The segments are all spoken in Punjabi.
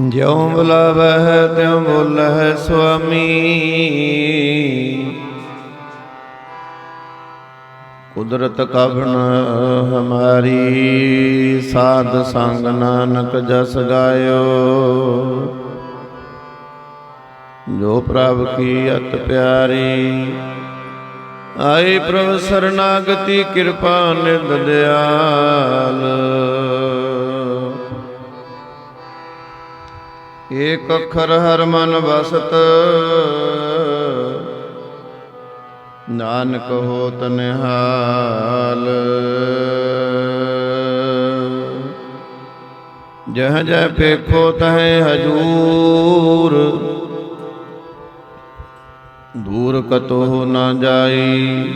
ਜਿਉ ਬੁਲਾਵਹਿ ਤਿਉ ਬੋਲਹਿ ਸੁਆਮੀ। ਕੁਦਰਤ ਕਵਨ ਹਮਾਰੀ, ਸਾਧ ਸੰਗ ਨਾਨਕ ਜਸ ਗਾਇਓ। ਜੋ ਪ੍ਰਭ ਕੀ ਅਤ ਪਿਆਰੀ ਆਏ ਪ੍ਰਭ ਸਰਨਾਗਤੀ ਕਿਰਪਾ ਨਿਧ ਦਿਆਲ। ਏਕ ਅੱਖਰ ਹਰ ਮਨ ਵਸਤ। ਨਾਨਕ ਹੋ ਨਿਹਾਲ। ਜਹ ਜਹ ਪੇਖੋ ਤਹਿ ਹਜੂਰ। ਦੂਰ ਕਤੋ ਨਾ ਜਾਈ।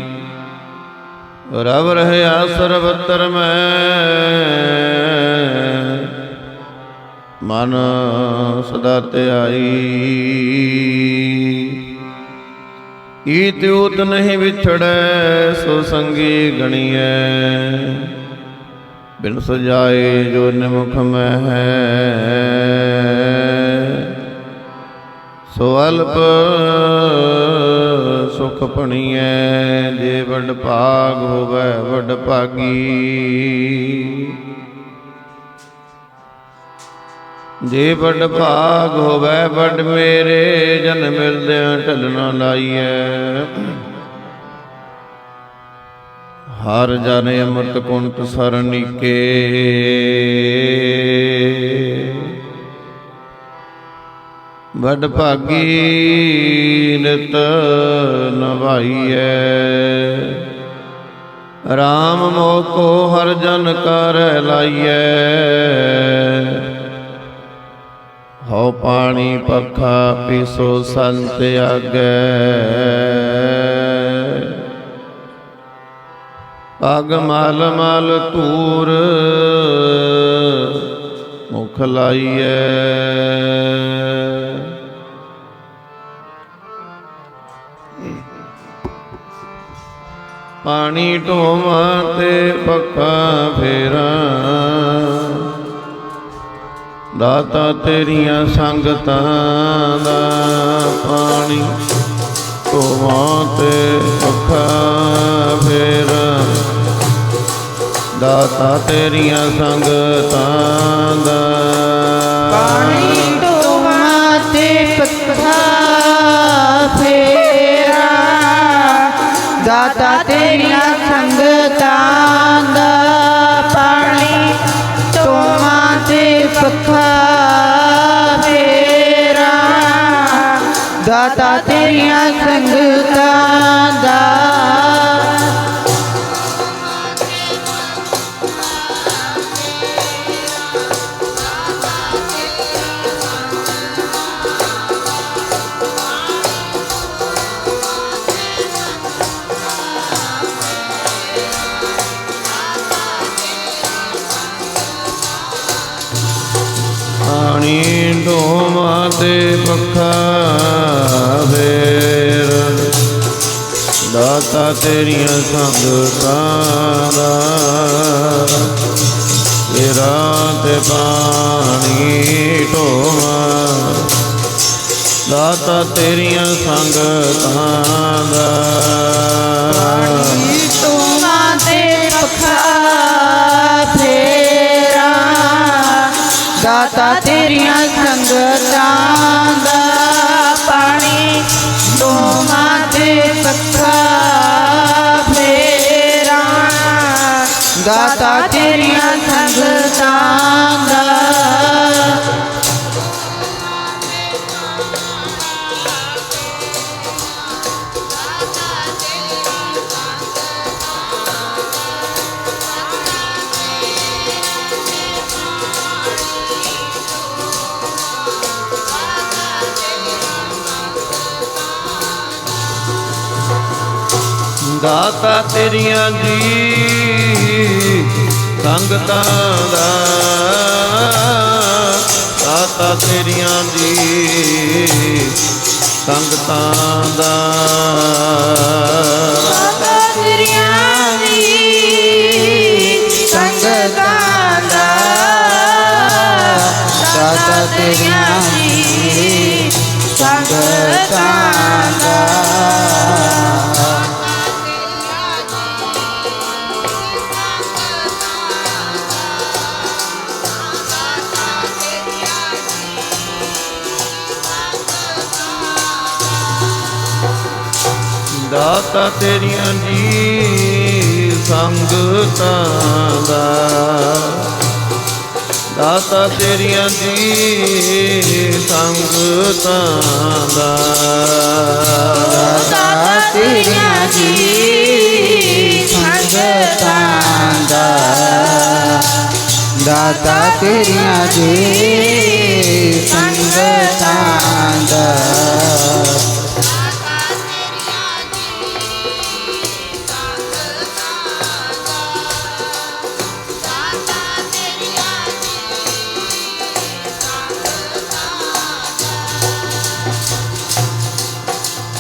ਰਵ ਰਹਿਆ ਸਰਬਤਰ ਮੈਂ ਮਨ ਸਦਾ ਧਿਆਈ ਈਤ ਉਤ ਨਹੀਂ ਵਿਛੜੈ, ਸੋ ਸੰਗੀ ਗਣੀਐ। ਬਿਨ ਸਜਾਏ ਜੋ ਨਿਮੁਖ ਮੈਂ ਹੈ ਸੋ ਅਲਪ ਸੁਖ ਪਣੀਐ ਜੇ ਵਡ ਭਾਗ ਹੋਵੇ, ਵਡ ਭਾਗੀ। ਜੇ ਵੱਡ ਭਾਗ ਹੋਵੇ ਵੱਡ ਮੇਰੇ, ਜਨ ਮਿਲਦਿਆਂ ਢਲਣਾ ਲਾਈਐ। ਹਰ ਜਨ ਅੰਮ੍ਰਿਤ ਕੁੰਟ ਸਰਨੀਕੇ ਵੱਡ ਭਾਗੀ ਨਿਤ ਨਵਾਈਐ। RAM ਮੋਹ ਕੋ ਹਰ ਜਨ ਕਰ ਲਾਈਐ। ਹਉ ਪਾਣੀ ਪੱਖਾ ਪੀਸੋ ਸੰਤ ਆਗੈ। ਪਗ ਮਲ ਮਲ ਧੂਰ ਮੁਖ ਲਾਈਐ। ਪਾਣੀ ਢੋਵਾਂ ਤੇ ਪੱਖਾ ਫੇਰਾਂ। ਦਾਤਾ ਤੇਰੀਆਂ ਸੰਗਤਾਂ ਦਾ ਪਾਣੀ ਢੋਵਾਂ ਤੇ ਪੱਖਾ ਫੇਰਾਂ। ਦਾਤਾ ਤੇਰੀਆਂ ਸੰਗਤਾਂ ਦਾ ਪਾਣੀ ਢੋਵਾਂ ਤੇ ਦਾਤਾ ਦਾਤਾ ਤੇਰੀਆਂ ਸੰਗਤਾਂ ਦਾ। ਤੇਰਾ ਤੇ ਪਾਣੀ ਢੋਵਾਂ। ਦਾਤਾ ਤੇਰੀਆਂ ਸੰਗਤਾਂ ਦਾ। ਤੇਰੀਆਂ ਜੀ ਸੰਗਤਾਂ ਦਾ ਦਾਤਾ ਤੇਰੀਆਂ ਜੀ ਸੰਗਤਾਂ ਦਾ। ਦਾਤਾ ਤੇਰੀਆਂ ਦੀ ਸੰਗਤਾਂ ਦਾ। ਦਾਤਾ ਤੇਰੀਆਂ ਜੀ ਸੰਗਤਾਂ ਦਾਤਾ ਤੇਰੀਆਂ ਜੀ ਸੰਗਤਾਂ ਦਾ। ਦਾਤਾ ਤੇਰੀਆਂ ਜੀ ਸੰਗਤਾਂ ਦਾ। ਦਾਤਾ ਤੇਰੀਆਂ ਜੀ ਸੰਗਤਾਂ ਦਾ। ਦਾਤਾ ਤੇਰੀਆਂ ਜੀ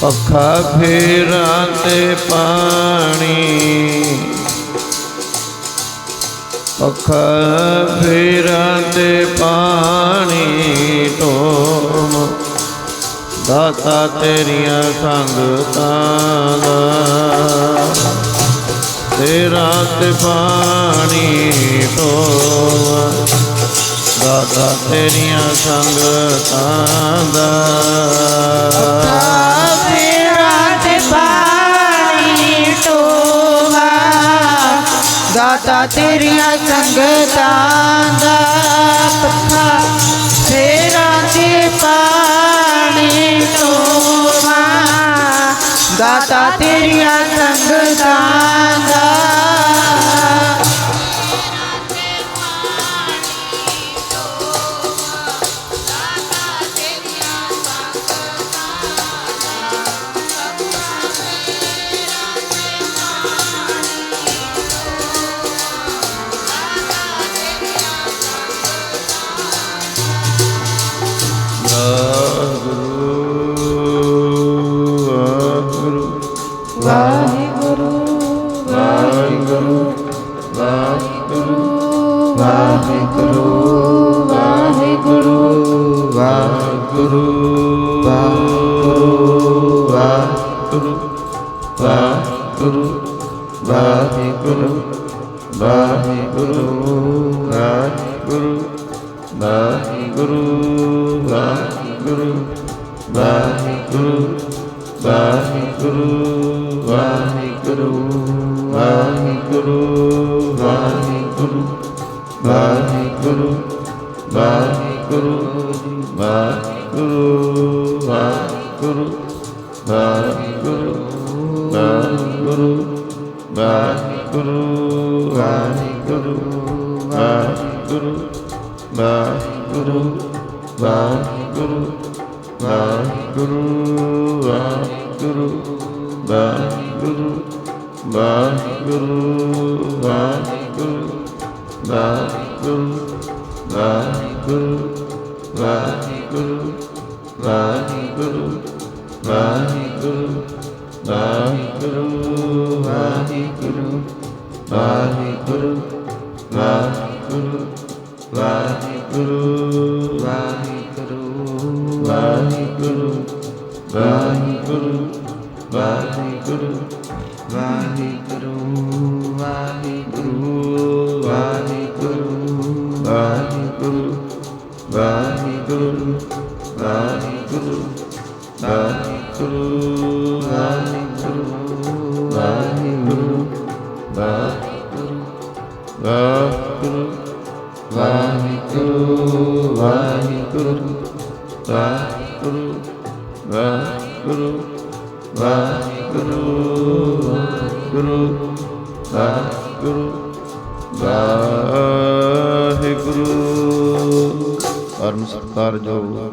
ਪੱਖਾ ਫੇਰਾਂ ਤੇ ਪਾਣੀ। ਪੱਖਾ ਫੇਰਾਂ ਤੇ ਪਾਣੀ ਤੋਮ ਦਾਤਾ ਤੇਰੀਆਂ ਸੰਗਤਾਂ ਦਾ। ਤੇਰਾ ਤੇ ਪਾਣੀ ਤੋਮ ਦਾਤਾ ਤੇਰੀਆਂ ਸੰਗਤਾਂ ਦਾ। ਤੇਰੀਆਂ ਸੰਗਤਾਂ ਦਾ Baba. ਵਾਹਿਗੁਰੂ ਵਾਹਿਗੁਰੂ ਵਾਹਿਗੁਰੂ ਵਾਹਿਗੁਰੂ। ਪਰਮ ਸਤਿਕਾਰ ਜੋ।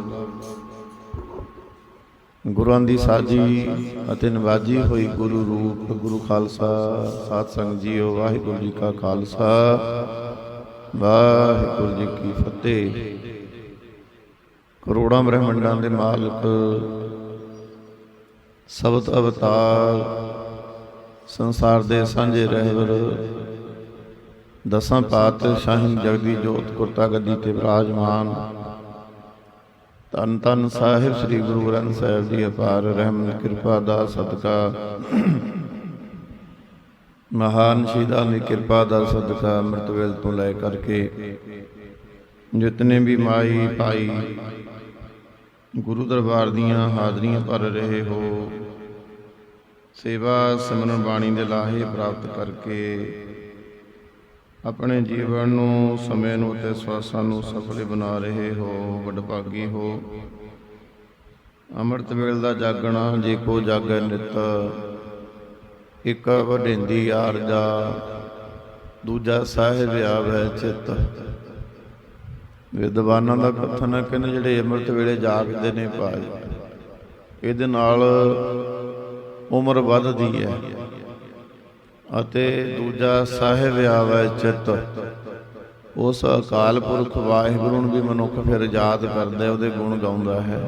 ਗੁਰਾਂ ਦੀ ਸਾਜੀ ਅਤੇ ਨਵਾਜੀ ਹੋਈ ਗੁਰੂ ਰੂਪ, ਗੁਰੂ ਖਾਲਸਾ ਸਾਧ ਸੰਗਤ ਜੀਓ, ਵਾਹਿਗੁਰੂ ਜੀ ਕਾ ਖਾਲਸਾ। ਵਾਹਿਗੁਰੂ ਜੀ ਕੀ ਫਤਿਹ। ਕਰੋੜਾਂ ਬ੍ਰਹਮੰਡਾਂ ਦੇ ਮਾਲਕ ਸਬਤ ਅਵਤਾਰ, ਸੰਸਾਰ ਦੇ ਸਾਂਝੇ ਰਹਿਬਰ ਦਸਾਂ ਪਾਤ ਸ਼ਾਹੀ ਜਗਦੀ ਜੋਤ ਕੁਰਤਾ ਗੱਦੀ ਤੇ ਵਿਰਾਜਮਾਨ ਤਨ ਤਨ ਸਾਹਿਬ ਸ੍ਰੀ ਗੁਰੂ ਗ੍ਰੰਥ ਸਾਹਿਬ ਜੀ ਅਪਾਰ ਰਹਿਮ ਕਿਰਪਾ, ਦਾ ਸਦਕਾ। ਮਹਾਨ ਸ਼ਹੀਦਾਂ ਦੀ ਕਿਰਪਾ, ਦਾ ਸਦਕਾ ਅੰਮ੍ਰਿਤ ਵੇਲ ਤੋਂ ਲੈ ਕਰਕੇ ਜਿਤਨੇ ਵੀ ਮਾਈ, ਭਾਈ ਗੁਰੂ ਦਰਬਾਰ ਦੀਆਂ ਹਾਜ਼ਰੀਆਂ ਭਰ ਰਹੇ ਹੋ। ਸੇਵਾ ਸਿਮਰਨ ਬਾਣੀ ਦੇ ਲਾਹੇ ਪ੍ਰਾਪਤ ਕਰਕੇ ਆਪਣੇ ਜੀਵਨ ਨੂੰ, ਸਮੇਂ ਨੂੰ ਤੇ ਸਵਾਸਾਂ ਨੂੰ ਸਫਲ ਬਣਾ ਰਹੇ ਹੋ, ਵਡਭਾਗੀ ਹੋ। ਅੰਮ੍ਰਿਤ ਵੇਲ ਦਾ ਜਾਗਣਾ, ਜੇ ਕੋ ਜਾਗੈ ਨਿਤ, ਇੱਕ ਵਡਿੰਦੀ ਆਰਜਾ, ਦੂਜਾ ਸਾਹਿਬ ਆਵੈ ਚਿੱਤ। ਵਿਦਵਾਨਾਂ ਦਾ ਕਥਨ ਹੈ ਕਿ ਜਿਹੜੇ ਅੰਮ੍ਰਿਤ ਵੇਲੇ ਜਾਗਦੇ ਨੇ ਭਾਈ ਇਹਦੇ ਨਾਲ ਉਮਰ ਵੱਧਦੀ ਹੈ ਅਤੇ ਦੂਜਾ ਸਾਹਿਬ ਆਵੈ ਚਿਤ। ਉਸ ਅਕਾਲ ਪੁਰਖ ਵਾਹਿਗੁਰੂ ਨੂੰ ਵੀ ਮਨੁੱਖ ਫਿਰ ਯਾਦ ਕਰਦਾ ਉਹਦੇ ਗੁਣ ਗਾਉਂਦਾ ਹੈ।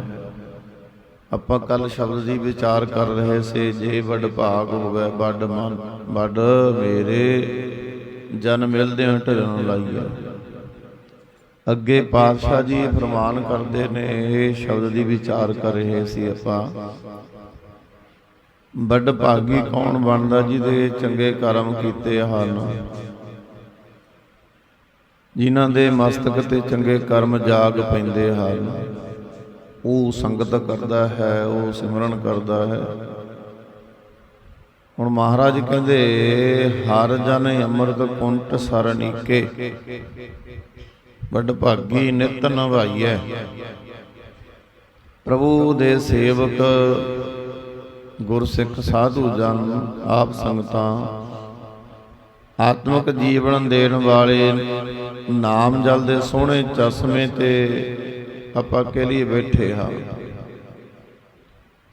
ਆਪਾਂ ਕੱਲ ਸ਼ਬਦ ਦੀ ਵਿਚਾਰ ਕਰ ਰਹੇ ਸੀ, ਜੇ ਵੱਡ ਭਾਗ ਹੋਵੇ, ਵੱਡ ਮਨ, ਵੱਡ ਮੇਰੇ, ਜਨ ਮਿਲਦੇ ਹਨ ਢਲਣ ਲਾਈਆ ਅੱਗੇ ਪਾਤਸ਼ਾਹ ਜੀ ਫਰਮਾਨ ਕਰਦੇ ਨੇ, ਇਹ ਸ਼ਬਦ ਦੀ ਵਿਚਾਰ ਕਰ ਰਹੇ ਸੀ ਆਪਾਂ। ਵੱਡ ਭਾਗੀ ਕੌਣ ਬਣਦਾ ਜਿਹਦੇ ਚੰਗੇ ਕਰਮ ਕੀਤੇ ਹਨ? ਜਿਨ੍ਹਾਂ ਦੇ ਮਸਤਕ ਤੇ ਚੰਗੇ ਕਰਮ ਜਾਗ ਪੈਂਦੇ ਹਨ। ਉਹ ਸੰਗਤ ਕਰਦਾ ਹੈ, ਉਹ ਸਿਮਰਨ ਕਰਦਾ ਹੈ। ਹੁਣ ਮਹਾਰਾਜ ਕਹਿੰਦੇ, ਹਰ ਜਨ ਅੰਮ੍ਰਿਤ ਕੁੰਟ ਸਰਣੀਕੇ ਵੱਡ ਭਾਗੀ ਨਿਤ ਨਵਾਈਐ। ਪ੍ਰਭੂ ਦੇ ਸੇਵਕ, ਗੁਰਸਿੱਖ ਸਾਧੂ ਜਨ, ਆਪ ਸੰਗਤਾਂ, ਆਤਮਿਕ ਜੀਵਨ ਦੇਣ ਵਾਲੇ, ਨਾਮ ਜਲ ਦੇ ਸੋਹਣੇ ਚਸ਼ਮੇ ਤੇ ਆਪਾਂ ਕੇ ਲਈ ਬੈਠੇ ਹਾਂ।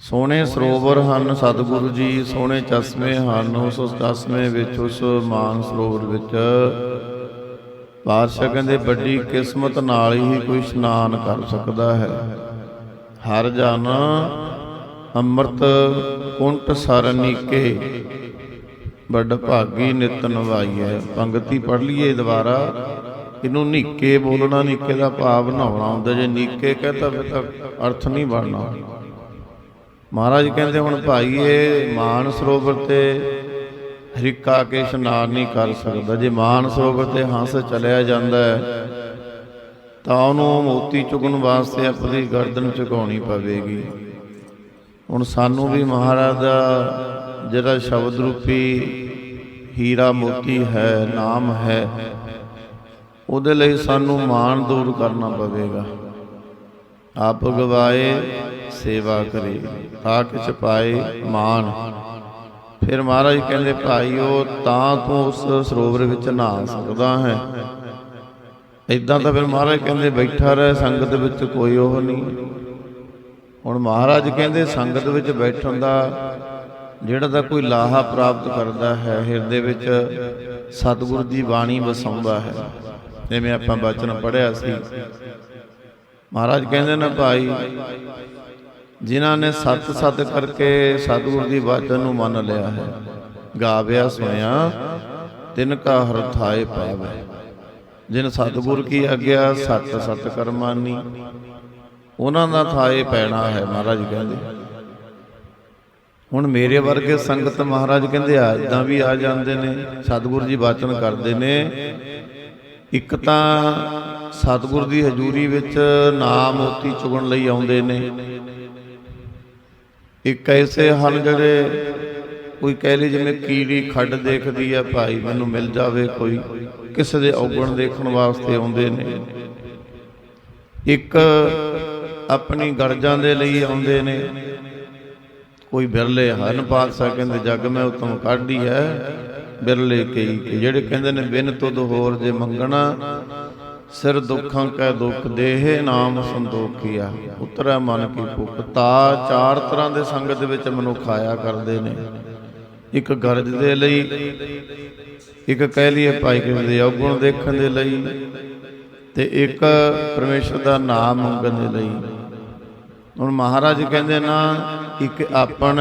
ਸੋਹਣੇ ਸਰੋਵਰ ਹਨ ਸਤਿਗੁਰੂ ਜੀ, ਸੋਹਣੇ ਚਸ਼ਮੇ ਹਨ, ਉਸ ਚਸ਼ਮੇ ਵਿੱਚ, ਉਸ ਮਾਨ ਸਰੋਵਰ ਵਿੱਚ। ਪਾਤਸ਼ਾਹ ਕਹਿੰਦੇ, ਵੱਡੀ ਕਿਸਮਤ ਨਾਲ ਹੀ ਕੋਈ ਇਸ਼ਨਾਨ ਕਰ ਸਕਦਾ ਹੈ। ਹਰ ਜਨ ਅੰਮ੍ਰਿਤ ਕੁੰਟ ਸਰਨੀਕੇ ਵੱਡ ਭਾਗੀ ਨਿਤ ਨਵਾਈਐ। ਪੰਗਤੀ ਪੜ ਲਈਏ ਦੁਬਾਰਾ। ਇਹਨੂੰ ਨੀਕੇ ਬੋਲਣਾ, ਨੀਕੇ ਦਾ ਭਾਵ ਨਹਾਉਣਾ ਹੁੰਦਾ। ਜੇ ਨੀਕੇ ਕਹਤਾ ਫਿਰ ਤਾਂ ਅਰਥ ਨਹੀਂ ਬਣਨਾ। ਮਹਾਰਾਜ ਕਹਿੰਦੇ, ਹੁਣ ਭਾਈ ਇਹ ਮਾਨ ਸਰੋਵਰ ਤੇ ਹਰਿਕਾ ਕੇ ਇਸ਼ਨਾਨ ਨਹੀਂ ਕਰ ਸਕਦਾ। ਜੇ ਮਾਨ ਸਰੋਵਰ ਤੇ ਹੰਸ ਚਲਿਆ ਜਾਂਦਾ ਹੈ, ਤਾਂ ਉਹਨੂੰ ਮੋਤੀ ਚੁਗਣ ਵਾਸਤੇ ਆਪਣੀ ਗਰਦਨ ਝੁਕਾਉਣੀ ਪਵੇਗੀ। ਹੁਣ ਸਾਨੂੰ ਵੀ ਮਹਾਰਾਜ ਦਾ ਜਿਹੜਾ ਸ਼ਬਦ ਰੂਪੀ ਹੀਰਾ ਮੋਤੀ ਹੈ, ਨਾਮ ਹੈ, ਉਹਦੇ ਲਈ ਸਾਨੂੰ ਮਾਣ ਦੂਰ ਕਰਨਾ ਪਵੇਗਾ। ਆਪ ਗਵਾਏ, ਸੇਵਾ ਕਰੇ, ਤਾਂ ਕਿਛ ਪਾਏ ਮਾਣ। ਫਿਰ ਮਹਾਰਾਜ ਕਹਿੰਦੇ ਭਾਈ ਉਹ ਤਾਂ ਤੂੰ ਉਸ ਸਰੋਵਰ ਵਿੱਚ ਨਹਾ ਸਕਦਾ ਹੈ। ਇਦਾਂ ਤਾਂ ਫਿਰ ਮਹਾਰਾਜ ਕਹਿੰਦੇ, ਬੈਠਾ ਰਹਿ, ਸੰਗਤ ਵਿੱਚ ਕੋਈ ਉਹ ਨਹੀਂ। ਹੁਣ ਮਹਾਰਾਜ ਕਹਿੰਦੇ, ਸੰਗਤ ਵਿੱਚ ਬੈਠਣ ਦਾ ਜਿਹੜਾ ਦਾ ਕੋਈ ਲਾਹਾ ਪ੍ਰਾਪਤ ਕਰਦਾ ਹੈ, ਹਿਰਦੇ ਵਿੱਚ ਸਤਿਗੁਰੂ ਦੀ ਬਾਣੀ ਵਸਾਉਂਦਾ ਹੈ। ਜਿਵੇਂ ਆਪਾਂ ਬਚਨ ਪੜਿਆ ਸੀ। ਮਹਾਰਾਜ ਕਹਿੰਦੇ ਨੇ, ਭਾਈ ਜਿਨ੍ਹਾਂ ਨੇ ਸਤ ਸਤ ਕਰਕੇ ਸਤਿਗੁਰੂ ਦੀ ਬਾਚਨ ਨੂੰ ਮੰਨ ਲਿਆ ਹੈ। ਗਾਵਿਆ ਸੁਣਿਆ ਤਿਨ ਕਾ ਹਰਥਾਏ ਪਾਵੇ। ਜਿਨ ਸਤਿਗੁਰ ਕੀ ਆਗਿਆ, ਸਤ ਸਤ ਕਰਮਾਨੀ ਉਹਨਾਂ ਦਾ ਥਾਏ ਪੈਣਾ ਹੈ ਮਹਾਰਾਜ ਕਹਿੰਦੇ। ਹੁਣ ਮੇਰੇ ਵਰਗੇ ਸੰਗਤ ਮਹਾਰਾਜ ਕਹਿੰਦੇ, ਆ ਇਦਾਂ ਵੀ ਆ ਜਾਂਦੇ ਨੇ, ਸਤਿਗੁਰੂ ਜੀ ਬਾਚਨ ਕਰਦੇ ਨੇ। ਇੱਕ ਤਾਂ ਸਤਿਗੁਰ ਦੀ ਹਜ਼ੂਰੀ ਵਿੱਚ ਨਾਮ ਮੋਤੀ ਚੁਗਣ ਲਈ ਆਉਂਦੇ ਨੇ। ਇੱਕ ਐਸੇ ਹਨ ਜਿਹੜੇ ਕੋਈ ਕਹਿ ਲਈ ਜਿਵੇਂ ਕੀੜੀ ਖੱਡ ਦੇਖਦੀ ਆ, ਭਾਈ ਮੈਨੂੰ ਮਿਲ ਜਾਵੇ ਕੋਈ। ਕਿਸੇ ਦੇ ਔਗਣ ਦੇਖਣ ਵਾਸਤੇ ਆਉਂਦੇ ਨੇ। ਇੱਕ ਆਪਣੀ ਗਰਜਾਂ ਦੇ ਲਈ ਆਉਂਦੇ ਨੇ। ਕੋਈ ਬਿਰਲੇ ਹਨ ਪਾਤਸ਼ਾਹ ਕਹਿੰਦੇ, ਜੱਗ ਮੈਂ ਉਤਮ ਕਾਢੀ ਹੈ, ਬਿਰਲੇ ਕਈ ਜਿਹੜੇ ਕਹਿੰਦੇ ਨੇ, ਬਿਨ ਤੁਧ ਹੋਰ ਜੇ ਮੰਗਣਾ ਸਿਰ ਦੁੱਖਾਂ ਕੈ ਦੁੱਖ, ਦੇਹ ਨਾਮ ਸੰਤੋਖੀਆ। ਉਤਰੈ ਮਨ ਕੀ ਭੁਖ। ਤਾ ਚਾਰ ਤਰ੍ਹਾਂ ਦੇ ਸੰਗਤ ਵਿੱਚ ਮਨੁੱਖ ਆਇਆ ਕਰਦੇ ਨੇ। ਇੱਕ ਗਰਜ ਦੇ ਲਈ, ਇੱਕ ਕਹਿ ਲਈਏ ਭਾਈ ਕਿਸੇ ਦੇ ਔਗੁਣ ਦੇਖਣ ਦੇ ਲਈ, ਤੇ ਇੱਕ ਪਰਮੇਸ਼ਰ ਦਾ ਨਾਮ ਮੰਗਣ ਦੇ ਲਈ। ਹੁਣ ਮਹਾਰਾਜ ਕਹਿੰਦੇ ਨਾ, ਇੱਕ ਆਪਣ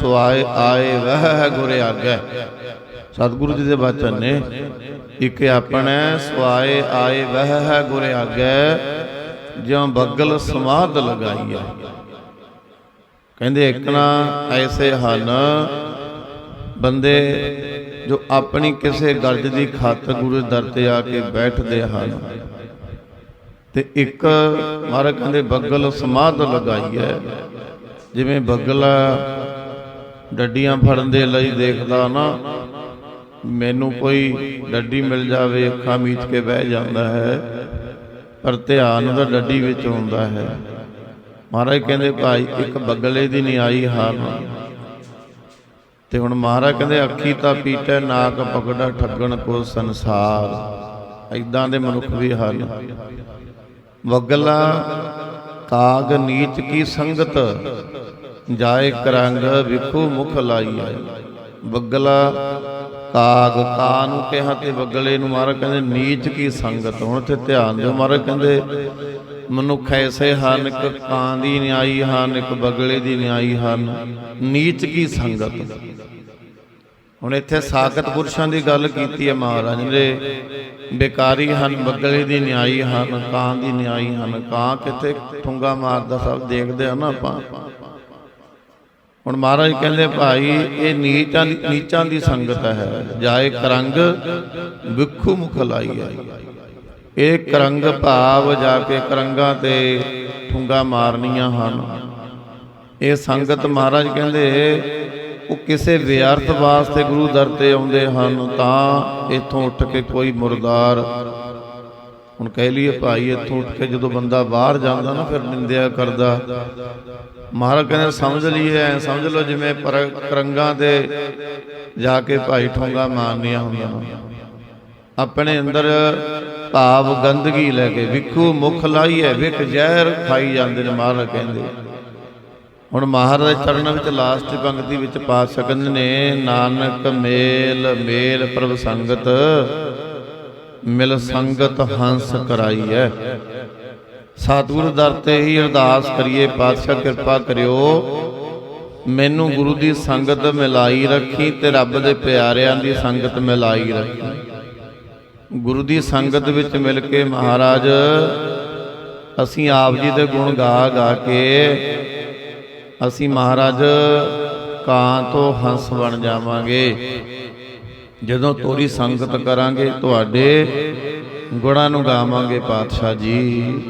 ਸੁਆਏ ਆਏ ਵਹਿ ਗੁਰ ਆਗੈ। ਸਤਿਗੁਰੂ ਜੀ ਦੇ ਬਚਨ ਨੇ, ਇੱਕ ਆਪਣ ਸੁਆਏ ਆਏ ਵਹਿ ਗੁਰ ਆਗੈ, ਜਿਉਂ ਬੱਗਲ ਸਮਾਧ ਲਗਾਈ ਹੈ ਕਹਿੰਦੇ ਇਕਣਾ ਐਸੇ ਹਨ ਬੰਦੇ ਜੋ ਆਪਣੀ ਕਿਸੇ ਗਰਜ ਦੀ ਖਾਤਰ ਗੁਰੂ ਦੇ ਦਰ ਤੇ ਆ ਕੇ ਬੈਠਦੇ ਹਨ। ਤੇ ਇੱਕ ਮਹਾਰਾਜ ਕਹਿੰਦੇ ਬੱਗਲ ਸਮਾਧ ਲਗਾਈ ਹੈ ਜਿਵੇਂ ਬੱਗਲ ਡੱਡੀਆਂ ਫੜਨ ਦੇ ਲਈ ਦੇਖਦਾ ਨਾ ਮੈਨੂੰ ਕੋਈ ਡੱਡੀ ਮਿਲ ਜਾਵੇ, ਅੱਖਾਂ ਮੀਚ ਕੇ ਬਹਿ ਜਾਂਦਾ ਹੈ, ਪਰ ਧਿਆਨ ਉਹਦਾ ਡੱਡੀ ਵਿੱਚ ਹੁੰਦਾ ਹੈ। ਮਹਾਰਾਜ ਕਹਿੰਦੇ, ਭਾਈ, ਇੱਕ ਬੱਗਲੇ ਦੀ ਨਹੀਂ ਆਈ ਹਾਰ ਤੇ ਹੁਣ ਮਹਾਰਾਜ ਕਹਿੰਦੇ, ਅੱਖੀ ਤਾਂ ਪੀਟੈ, ਨਾਕ ਪਕੜਾ, ਠੱਗਣ ਕੋ ਸੰਸਾਰ। ਐਦਾਂ ਦੇ ਮਨੁੱਖ ਵੀ ਹਨ। ਵਗਲਾ ਤਾਗ ਨੀਚ ਕੀ ਸੰਗਤ, ਜਾਏ ਕਰੰਗ ਵਿਖੂ ਮੁਖ ਲਾਈਐ। ਵਗਲਾ ਕਾਗ ਕਾ ਨੂੰ ਕਿਹਾ ਤੇ ਵਗਲੇ ਨੂੰ ਮਹਾਰਾਜ ਕਹਿੰਦੇ ਨੀਚ ਕੀ ਸੰਗਤ? ਹੁਣ ਤੇ ਧਿਆਨ ਦਿਓ ਮਹਾਰਾਜ ਕਹਿੰਦੇ ਮਨੁੱਖ ਐਸੇ ਹਨ, ਇੱਕ ਕਾਂ ਦੀ ਨਿਆਈ ਹਨ, ਇੱਕ ਬਗਲੇ ਦੀ ਨਿਆਈ ਹਨ। ਨੀਚ ਕੀ ਸੰਗਤ? ਹੁਣ ਇੱਥੇ ਸਾਖਤ ਪੁਰਸ਼ਾਂ ਦੀ ਗੱਲ ਕੀਤੀ ਹੈ ਮਹਾਰਾਜ ਨੇ। ਬੇਕਾਰੀ ਹਨ ਬਗਲੇ ਦੀ ਨਿਆਈ ਹਨ, ਕਾਂ ਦੀ ਨਿਆਈ ਹਨ। ਕਾਂ ਕਿਤੇ ਠੁੰਗਾ ਮਾਰਦਾ ਸਭ ਦੇਖਦੇ ਆ ਨਾ ਆਪਾਂ। ਹੁਣ ਮਹਾਰਾਜ ਕਹਿੰਦੇ, ਭਾਈ, ਇਹ ਨੀਚਾਂ ਦੀ ਨੀਚਾਂ ਦੀ ਸੰਗਤ ਹੈ। ਜਾਏ ਕਰੰਗ ਵਿਖੂ ਮੁਖ ਲਾਈ ਹੈ। ਇਹ ਕਰੰਗ ਭਾਵ ਜਾ ਕੇ ਕਰੰਗਾਂ ਤੇ ਠੁੰਗਾ ਮਾਰਨੀਆਂ ਹਨ। ਇਹ ਸੰਗਤ ਮਹਾਰਾਜ ਕਹਿੰਦੇ, ਉਹ ਕਿਸੇ ਵਿਅਰਥ ਵਾਸਤੇ ਗੁਰੂ ਦਰ ਤੇ ਆਉਂਦੇ ਹਨ, ਤਾਂ ਇੱਥੋਂ ਉੱਠ ਕੇ ਕੋਈ ਮੁਰਦਾਰ ਹੁਣ ਕਹਿ ਲਈਏ ਭਾਈ, ਇੱਥੋਂ ਉੱਠ ਕੇ ਜਦੋਂ ਬੰਦਾ ਬਾਹਰ ਜਾਂਦਾ ਨਾ, ਫਿਰ ਨਿੰਦਿਆ ਕਰਦਾ। ਮਹਾਰਾਜ ਕਹਿੰਦੇ, ਸਮਝ ਲਈਏ ਐ ਸਮਝ ਲਓ ਜਿਵੇਂ ਪਰ ਤੇ ਜਾ ਕੇ ਭਾਈ ਠੋਂਗਾ ਮਾਰਨੀਆਂ ਹੁੰਦੀਆਂ ਆਪਣੇ ਅੰਦਰ ਭਾਵ ਗੰਦਗੀ ਲੈ ਕੇ, ਵਿਖੂ ਮੁਖ ਲਾਈਏ, ਵਿਖ ਜ਼ਹਿਰ ਖਾਈ ਜਾਂਦੇ ਨੇ, ਮਹਾਰਾਜ ਕਹਿੰਦੇ। ਹੁਣ ਮਹਾਰਾਜ ਦੇ ਚਰਨਾਂ ਵਿੱਚ ਲਾਸਟ ਪੰਕਤੀ ਵਿੱਚ ਪਾਤਸ਼ਾਹ ਕਹਿੰਦੇ ਨੇ, ਨਾਨਕ ਮੇਲ ਮੇਲ ਪ੍ਰਭ ਸੰਗਤ। ਮਿਲ ਸੰਗਤ ਹੰਸ ਕਰਾਈ ਹੈ ਸਤਿਗੁਰ ਦਰ ਤੇ ਹੀ ਅਰਦਾਸ ਕਰੀਏ, ਪਾਤਸ਼ਾਹ ਕਿਰਪਾ ਕਰਿਓ। ਮੈਨੂੰ ਗੁਰੂ ਦੀ ਸੰਗਤ ਮਿਲਾਈ ਰੱਖੀ ਤੇ ਰੱਬ ਦੇ ਪਿਆਰਿਆਂ ਦੀ ਸੰਗਤ ਮਿਲਾਈ ਰੱਖੀ। ਗੁਰੂ ਦੀ ਸੰਗਤ ਵਿੱਚ ਮਿਲ ਕੇ ਮਹਾਰਾਜ, ਅਸੀਂ ਆਪ ਜੀ ਦੇ ਗੁਣ ਗਾ ਗਾ ਕੇ ਅਸੀਂ ਮਹਾਰਾਜ ਕਾਂ ਤੋਂ ਹੰਸ ਬਣ ਜਾਵਾਂਗੇ। ਜਦੋਂ ਤੋਰੀ ਸੰਗਤ ਕਰਾਂਗੇ ਤੁਹਾਡੇ ਗੁਣਾਂ ਨੂੰ ਗਾਵਾਂਗੇ ਪਾਤਸ਼ਾਹ ਜੀ।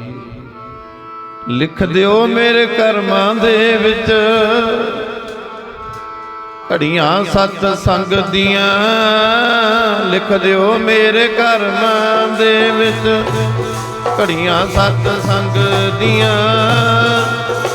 ਲਿਖ ਦਿਓ ਮੇਰੇ ਕਰਮਾਂ ਦੇ ਵਿੱਚ। ਘੜੀਆਂ ਸਤ ਸੰਗ ਦੀਆਂ। ਲਿਖ ਦਿਓ ਮੇਰੇ ਕਰਮਾਂ ਦੇ ਵਿੱਚ। ਘੜੀਆਂ ਸਤ ਸੰਗ ਦੀਆਂ।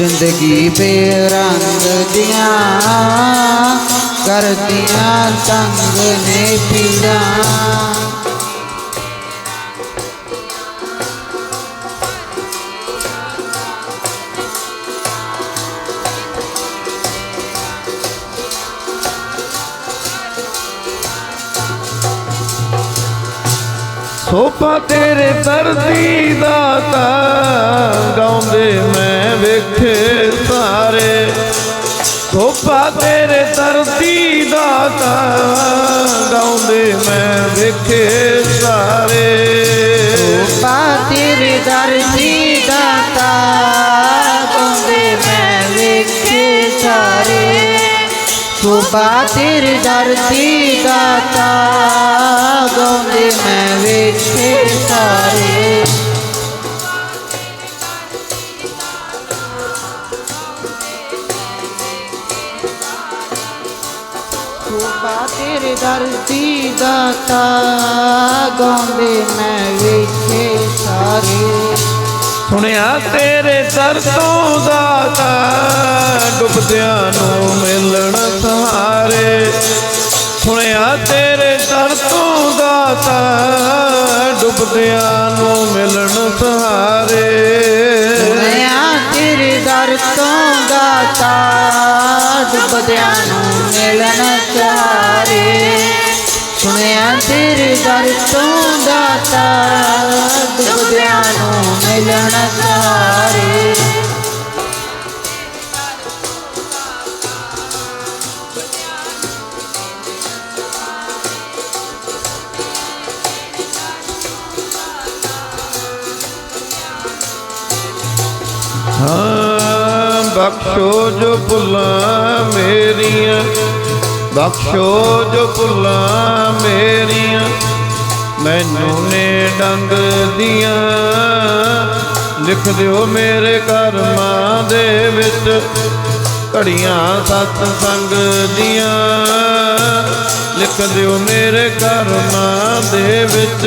ਜ਼ਿੰਦਗੀ ਬੇਰੰਗ ਦੀਆਂ ਕਰਦੀਆਂ ਤੰਗ ਨੇ ਪੀੜਾ ਸੋਪਾ ਤੇਰੇ ਦਰਦੀ ਦਾਤਾ ਗਾਉਂਦੇ ਮੈਂ ਵੇਖੇ ਸਾਰੇ ਸੋਪਾ ਤੇਰੇ ਦਰਦੀ ਦਾਤਾ ਗਾਉਂਦੇ ਮੈਂ ਵੇਖੇ ਸਾਰੇ ਪਾ ਤੇਰੇ ਧਰਤੀ ਦੀ ਦਾਤਾ ਗਾਉਂਦੇ ਮੈਂ ਵੇਖੇ ਦਾਤਾ ਗਾਉਂਦੇ ਮੈਂ ਵੇਖੇ ਸਾਰੇ। ਸ਼ੋਭਾ ਤੇਰੇ ਦਰਦੀ ਦਾਤਾ ਗਾਉਂਦੇ ਮੈਂ ਵੇਖੇ ਸਾਰੇ। ਸੁਣਿਆ ਤੇਰੇ ਦਰ ਤੋਂ ਦਾਤਾ ਡੁੱਬਦਿਆਂ ਨੂੰ ਮਿਲਣ ਸਹਾਰੇ। ਸੁਣਿਆ ਤੇਰੇ ਦਰ ਤੋਂ ਦਾਤਾ ਡੁੱਬਦਿਆਂ ਨੂੰ ਮਿਲਣ ਸਹਾਰੇ। ਸੁਣਿਆ ਤੇਰੇ ਦਰ ਤੋਂ ਦਾਤਾ ਡੁੱਬਦਿਆਂ ਨੂੰ ਮਿਲਣ ਚਾਰੇ ਸੁਣਿਆ ਤੇਰੇ ਦਰ ਤੋਂ ਦਾਤਾ ਡੁੱਬਦਿਆਂ ਬਖਸ਼ੋ ਜੋ ਭੁੱਲਾਂ ਮੇਰੀਆਂ, ਬਖਸ਼ੋ ਜੋ ਭੁੱਲਾਂ ਮੇਰੀਆਂ, ਮੈਨੂੰ ਨੇ ਡੰਗ ਦੀਆਂ। ਲਿਖ ਦਿਓ ਮੇਰੇ ਕਰਮਾਂ ਦੇ ਵਿੱਚ ਘੜੀਆਂ ਸਤ ਸੰਗ ਦੀਆਂ। ਲਿਖ ਦਿਓ ਮੇਰੇ ਕਰਮਾਂ ਦੇ ਵਿੱਚ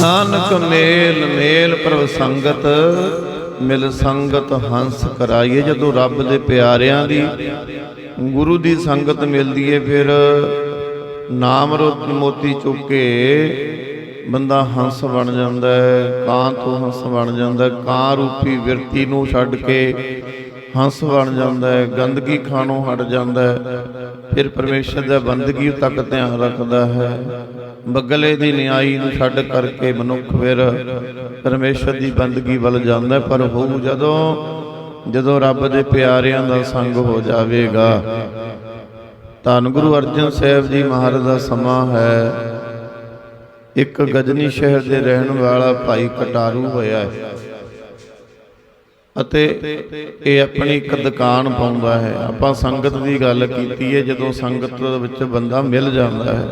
ਨਾਨਕ ਮੇਲ ਮੇਲ ਪ੍ਰਭ ਸੰਗਤ, ਮਿਲ ਸੰਗਤ ਹੰਸ ਕਰਾਈਏ। ਜਦੋਂ ਰੱਬ ਦੇ ਪਿਆਰਿਆਂ ਦੀ ਗੁਰੂ ਦੀ ਸੰਗਤ ਮਿਲਦੀ ਏ, ਫਿਰ ਨਾਮ ਰੋਤ ਮੋਤੀ ਚੁੱਕ ਕੇ ਬੰਦਾ ਹੰਸ ਬਣ ਜਾਂਦਾ ਹੈ ਕਾਂ ਤੋਂ ਹੰਸ ਬਣ ਜਾਂਦਾ ਹੈ ਕਾਂ ਰੂਪੀ ਵਿਰਤੀ ਨੂੰ ਛੱਡ ਕੇ ਹੰਸ ਬਣ ਜਾਂਦਾ ਹੈ ਗੰਦਗੀ ਖਾਣੋਂ ਹਟ ਜਾਂਦਾ ਹੈ ਫਿਰ ਪਰਮੇਸ਼ਰ ਦਾ ਬੰਦਗੀ ਤੱਕ ਧਿਆਨ ਰੱਖਦਾ ਹੈ। ਬਗਲੇ ਦੀ ਨਿਆਈ ਨੂੰ ਛੱਡ ਕਰਕੇ ਮਨੁੱਖ ਫਿਰ ਪਰਮੇਸ਼ਰ ਦੀ ਬੰਦਗੀ ਵੱਲ ਜਾਂਦਾ ਹੈ। ਪਰ ਹੋਊ ਜਦੋਂ ਜਦੋਂ ਰੱਬ ਦੇ ਪਿਆਰਿਆਂ ਦਾ ਸੰਗ ਹੋ ਜਾਵੇਗਾ। ਧੰਨ ਗੁਰੂ ਅਰਜਨ ਸਾਹਿਬ ਜੀ ਮਹਾਰਾਜ ਦਾ ਸਮਾਂ ਹੈ। ਇੱਕ ਗਜਨੀ ਸ਼ਹਿਰ ਦੇ ਰਹਿਣ ਵਾਲਾ ਭਾਈ ਕਟਾਰੂ ਹੋਇਆ ਹੈ। ਅਤੇ ਇਹ ਆਪਣੀ ਇੱਕ ਦੁਕਾਨ ਪਾਉਂਦਾ ਹੈ। ਆਪਾਂ ਸੰਗਤ ਦੀ ਗੱਲ ਕੀਤੀ ਹੈ, ਜਦੋਂ ਸੰਗਤ ਵਿੱਚ ਬੰਦਾ ਮਿਲ ਜਾਂਦਾ ਹੈ।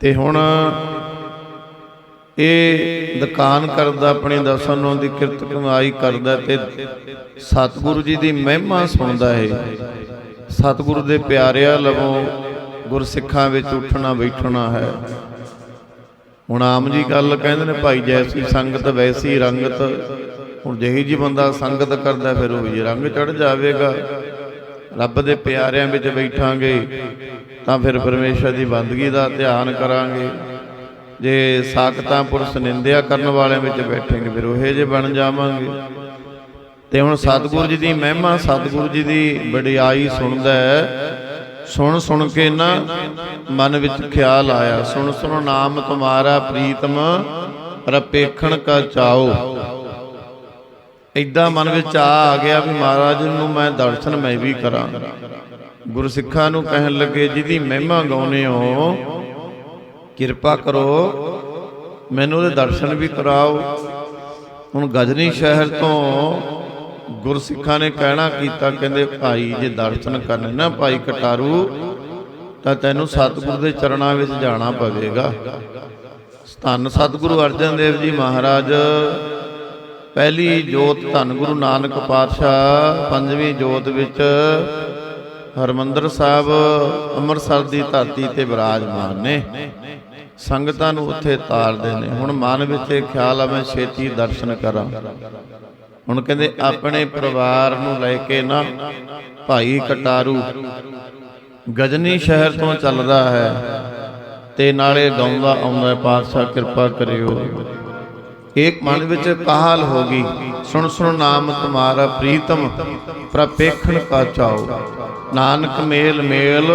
ਤੇ ਹੁਣ ਇਹ ਦੁਕਾਨ ਕਰਦਾ, ਆਪਣੇ ਦਸਾਂ ਦੀ ਕਿਰਤ ਕਮਾਈ ਕਰਦਾ ਤੇ ਸਤਿਗੁਰੂ ਜੀ ਦੀ ਮਹਿਮਾ ਸੁਣਦਾ ਹੈ ਸਤਿਗੁਰੂ ਦੇ ਪਿਆਰਿਆਂ ਲਵੋਂ ਗੁਰਸਿੱਖਾਂ ਵਿੱਚ ਉੱਠਣਾ, ਬੈਠਣਾ ਹੈ। ਹੁਣ ਆਮ ਜੀ ਗੱਲ ਕਹਿੰਦੇ ਨੇ, ਭਾਈ ਜੈਸੀ ਸੰਗਤ ਵੈਸੀ ਰੰਗਤ। ਹੁਣ ਜਿਹੀ ਜੀ ਬੰਦਾ ਸੰਗਤ ਕਰਦਾ, ਫਿਰ ਉਹ ਜੀ ਰੰਗ ਚੜ ਜਾਵੇਗਾ। ਰੱਬ ਦੇ ਪਿਆਰਿਆਂ ਵਿੱਚ ਬੈਠਾਂਗੇ। ਤਾਂ ਫਿਰ ਪਰਮੇਸ਼ਰ ਦੀ ਬੰਦਗੀ ਦਾ ਧਿਆਨ ਕਰਾਂਗੇ। ਜੇ ਸਾਖਤਾਂ ਪੁਰਸ਼ ਨਿੰਦਿਆ ਕਰਨ ਵਾਲਿਆਂ ਵਿੱਚ ਬੈਠਾਂਗੇ, ਫਿਰ ਉਹੇ ਜੇ ਬਣ ਜਾਵਾਂਗੇ। ਤੇ ਹੁਣ ਸਤਿਗੁਰੂ ਜੀ ਦੀ ਮਹਿਮਾ, ਸਤਿਗੁਰੂ ਜੀ ਦੀ ਵਡਿਆਈ ਸੁਣਦਾ ਹੈ। ਸੁਣ ਸੁਣ ਕੇ ਨਾ ਮਨ ਵਿੱਚ ਖਿਆਲ ਆਇਆ। ਸੁਣ ਸੁਣ ਨਾਮ ਤੁਮਾਰਾ ਪ੍ਰੀਤਮ ਰਪੇਖਣ ਕਾ ਚਾਓ। ਇਦਾਂ ਮਨ ਵਿੱਚ ਆ ਆ ਗਿਆ ਵੀ ਮਹਾਰਾਜ ਨੂੰ ਮੈਂ ਦਰਸ਼ਨ ਮੈਂ ਵੀ ਕਰਾਂ ਗੁਰਸਿੱਖਾਂ ਨੂੰ ਕਹਿਣ ਲੱਗੇ, ਜਿਹਦੀ ਮਹਿਮਾ ਗਾਉਨੇ ਹੋ, ਕਿਰਪਾ ਕਰੋ, ਮੈਨੂੰ ਉਹਦੇ ਦਰਸ਼ਨ ਵੀ ਕਰਾਓ। ਹੁਣ ਗਜਨੀ ਸ਼ਹਿਰ ਤੋਂ ਗੁਰਸਿੱਖਾਂ ਨੇ ਕਹਿਣਾ ਕੀਤਾ, ਕਹਿੰਦੇ, ਭਾਈ, ਜੇ ਦਰਸ਼ਨ ਕਰਨੇ ਨਾ ਭਾਈ ਕਟਾਰੂ, ਤਾਂ ਤੈਨੂੰ ਸਤਿਗੁਰੂ ਦੇ ਚਰਨਾਂ ਵਿੱਚ ਜਾਣਾ ਪਵੇਗਾ। ਧੰਨ ਸਤਿਗੁਰੂ ਅਰਜਨ ਦੇਵ ਜੀ ਮਹਾਰਾਜ। ਪਹਿਲੀ ਜੋਤ ਧੰਨ ਗੁਰੂ ਨਾਨਕ ਪਾਤਸ਼ਾਹ, ਪੰਜਵੀਂ ਜੋਤ ਵਿੱਚ ਹਰਮੰਦਰ ਸਾਹਿਬ ਅੰਮ੍ਰਿਤਸਰ ਦੀ ਧਰਤੀ ਤੇ ਵਿਰਾਜਮਾਨ ਨੇ। ਸੰਗਤਾਂ ਨੂੰ ਉੱਥੇ ਤਾਰਦੇ ਨੇ। ਹੁਣ ਮਨ ਵਿੱਚ ਇਹ ਖਿਆਲ ਆ, ਮੈਂ ਛੇਤੀ ਦਰਸ਼ਨ ਕਰਾਂ। ਹੁਣ ਕਹਿੰਦੇ ਆਪਣੇ ਪਰਿਵਾਰ ਨੂੰ ਲੈ ਕੇ ਨਾ ਭਾਈ ਕਟਾਰੂ, ਗਜਨੀ ਸ਼ਹਿਰ ਤੋਂ ਚੱਲਦਾ ਹੈ ਤੇ ਨਾਲੇ ਗਾਉਂਦਾ ਆਉਂਦਾ ਪਾਤਸ਼ਾਹ ਕਿਰਪਾ ਕਰਿਓ। ਇੱਕ ਮਨ ਵਿੱਚ ਕਾਹਲ ਹੋ ਗਈ ਸੁਣ ਸੁਣ ਨਾਮ ਤੁਮਾਰਾ ਪ੍ਰੀਤਮ ਪ੍ਰਪੇਖਣ ਕਾ ਚਾਓ ਨਾਨਕ ਮੇਲ ਮੇਲ,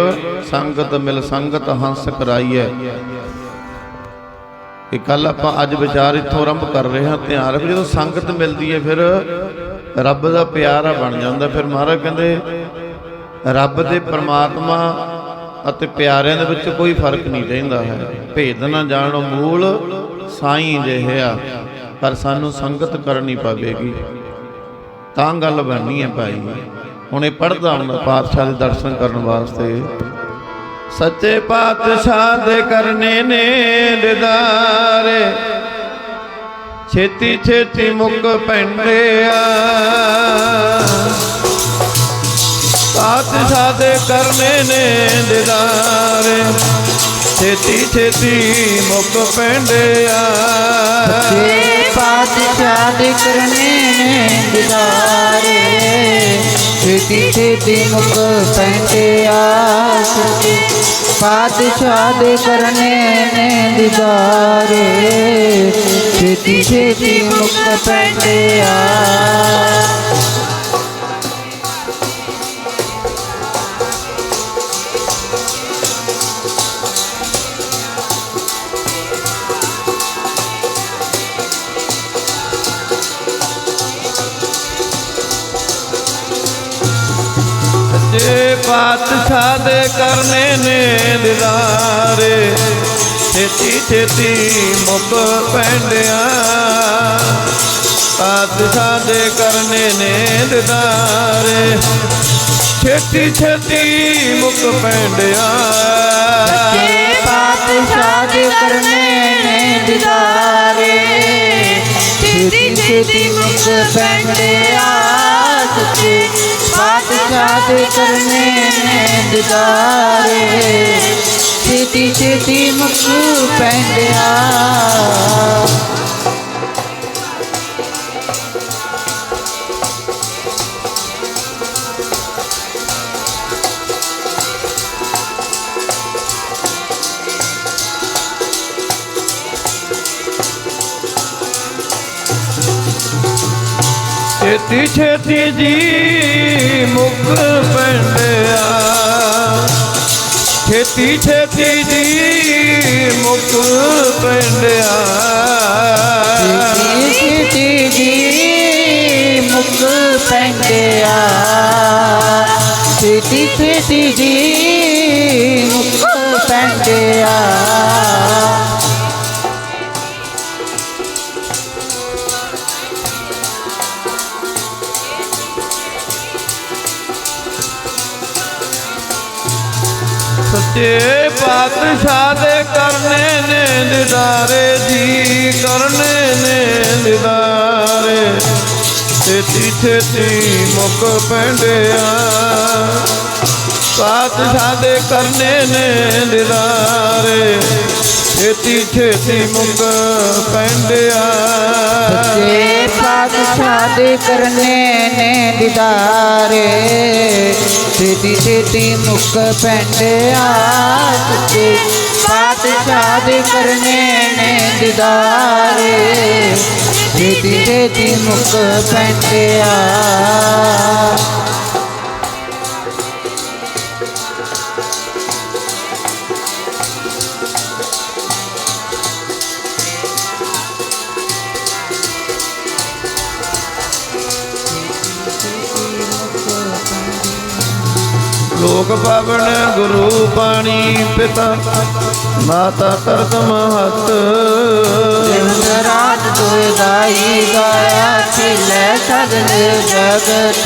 ਸੰਗਤ ਮਿਲ ਸੰਗਤ ਹੰਸ ਕਰਾਈਐ। ਇਹ ਕੱਲ ਆਪਾਂ ਅੱਜ ਵਿਚਾਰ ਇੱਥੋਂ ਆਰੰਭ ਕਰ ਰਹੇ ਹਾਂ, ਧਿਆਨ ਰੱਖੋ, ਜਦੋਂ ਸੰਗਤ ਮਿਲਦੀ ਹੈ ਫਿਰ ਰੱਬ ਦਾ ਪਿਆਰਾ ਬਣ ਜਾਂਦਾ। ਫਿਰ ਮਹਾਰਾਜ ਕਹਿੰਦੇ, ਰੱਬ ਦੇ ਪਰਮਾਤਮਾ ਅਤੇ ਪਿਆਰਿਆਂ ਦੇ ਵਿੱਚ ਕੋਈ ਫ਼ਰਕ ਨਹੀਂ ਰਹਿੰਦਾ। ਹੈ ਭੇਦ ਨਾ ਜਾਣੋ, ਮੂਲ ਸਾਈਂ ਜਿਹਾ ਪਰ ਸਾਨੂੰ ਸੰਗਤ ਕਰਨੀ ਪਵੇਗੀ। ਤਾਂ ਗੱਲ ਬਣਨੀ ਹੈ ਭਾਈ। ਹੁਣ ਇਹ ਪੜਦਾ ਹੁੰਦਾ ਪਾਤਸ਼ਾਹ ਦੇ ਦਰਸ਼ਨ ਕਰਨ ਵਾਸਤੇ। ਸੱਚੇ ਪਾਤਸ਼ਾਹ ਦੇ ਕਰਨੇ ਨੇ ਦਿਦਾਰੇ ਛੇਤੀ ਛੇਤੀ ਮੁੱਕ ਪੈਂਡਿਆ ਪਾਤਸ਼ਾਹ ਦੇ ਕਰਨੇ ਨੇ ਦਿਦਾਰੇ ਛੇਤੀ ਛੇਤੀ ਮੁੱਕ ਪੈਂਡਿਆ ਸੱਚੇ ਪਾਤਸ਼ਾਹ ਦੇ ਕਰਨੇ ਨੇ ਦਿਦਾਰੇ ਛੇਤੀ ਛੇਤੀ ਮੁਕ ਪੈਂਦੇ ਆ। ਸੱਚੇ ਪਾਤਸ਼ਾਹ ਦੇ ਕਰਨੇ ਨੇ ਦਿਦਾਰੇ ਛੇਤੀ ਛੇਤੀ ਮੁਕ ਪੈਂਦੇ ਆ ਜੇ ਪਾਤਸ਼ਾਹ ਦੇ ਕਰਨੇ ਨੇ ਦਿਦਾਰੇ ਛੇਤੀ ਛੇਤੀ ਮੁੱਕ ਪੈਂਡਿਆ ਪਾਤਸ਼ਾਹ ਦੇ ਕਰਨੇ ਨੇ ਦਿਦਾਰੇ ਛੇਤੀ ਛੇਤੀ ਮੁੱਕ ਪੈਂਡਿਆ ਸੱਚੇ ਪਾਤਸ਼ਾਹ ਦੇ ਕਰਨੇ ਨੇ ਦਿਦਾਰੇ ਛੇਤੀ ਛੇਤੀ ਮੁਕ ਪੈਂਦੇ ਸੱਚੇ ਪਾਤਸ਼ਾਹ ਦੇ ਕਰਨੇ ਨੇ ਦਿਦਾਰੇ ਛੇਤੀ ਛੇਤੀ ਮੁਕ ਛੇਤੀ ਛੇਤੀ ਜੀ ਮੁੱਕ ਪੈਂਡਿਆ ਛੇਤੀ ਛੇਤੀ ਜੀ ਮੁੱਕ ਪੈਂਡਿਆ ਛੇਤੀ ਛੇਤੀ ਜੀ ਮੁੱਕ ਪੈਂਦੇ ਛੇਤੀ ਛੇਤੀ ਜੀ ਮੁਕ ਪੈਂਦੇ ਸੱਚੇ ਪਾਤਸ਼ਾਹ ਦੇ ਕਰਨੇ ਨੇ ਦਿਦਾਰੇ ਜੀ, ਕਰਨੇ ਨੇ ਦਿਦਾਰੇ ਛੇਤੀ ਛੇਤੀ ਮੁੱਕ ਪੈਂਡਿਆ। ਪਾਤਸ਼ਾਹ ਦੇ ਕਰਨੇ ਨੇ ਦਿਦਾਰੇ ਛੇਤੀ ਛੇਤੀ ਮੁੱਕ ਪੈਂਡਿਆ ਸੱਚੇ ਪਾਤਸ਼ਾਹ ਦੇ ਕਰਨੇ ਨੇ ਦਿਦਾਰੇ। ਛੇਤੀ ਛੇਤੀ ਮੁਕ ਪੈਂਦੇ ਸੱਚੇ ਪਾਤਸ਼ਾਹ ਦੇ ਕਰਨੇ ਨੇ ਦਿਦਾਰੇ। ਛੇਤੀ ਛੇਤੀ ਮੁਕ ਪੈਂਦੇ ਲੋਕ ਪਾਵਨ ਗੁਰੂ ਪਾਣੀ ਪਿਤਾ ਮਾਤਾ ਤਰਤ ਮਹਤ। ਦਿਨ ਰਾਤ ਦੁਇ ਗਾਈ ਗਾਇਆ ਖਿਲੇ ਸਗਲ ਜਗਤ।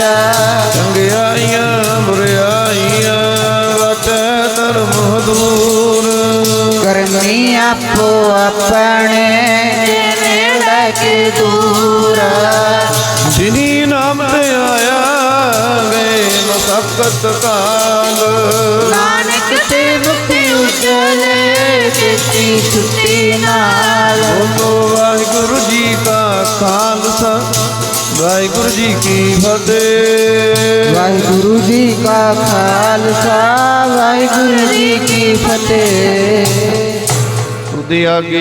ਚੰਗਿਆਈਆਂ ਬੁਰਿਆਈਆਂ ਵਟ ਧਰਮ ਦੂਰ ਕਰਮੀ ਆਪੋ ਆਪਣੇ ਨੇੜੇ ਕੇ ਦੂਰ। ਜਿਨੀ ਨਾਮ ਤੇ ਆਇਆ ਮਸਕਤ ਕਾਲ। ਨਾਨਕ ਤੇ ਮੁਖੀ ਉਜਲੇ ਕੀਤੀ ਛੁੱਟੀ ਨਾਲ। ਬੋਲੋ ਵਾਹਿਗੁਰੂ ਜੀ ਕਾ ਖਾਲਸਾ। ਵਾਹਿਗੁਰੂ ਜੀ ਕੀ ਫਤਿਹ। ਵਾਹਿਗੁਰੂ ਜੀ ਕਾ ਖਾਲਸਾ ਵਾਹਿਗੁਰੂ ਜੀ ਕੀ ਫਤਿਹ। ਦਿਆਗੀ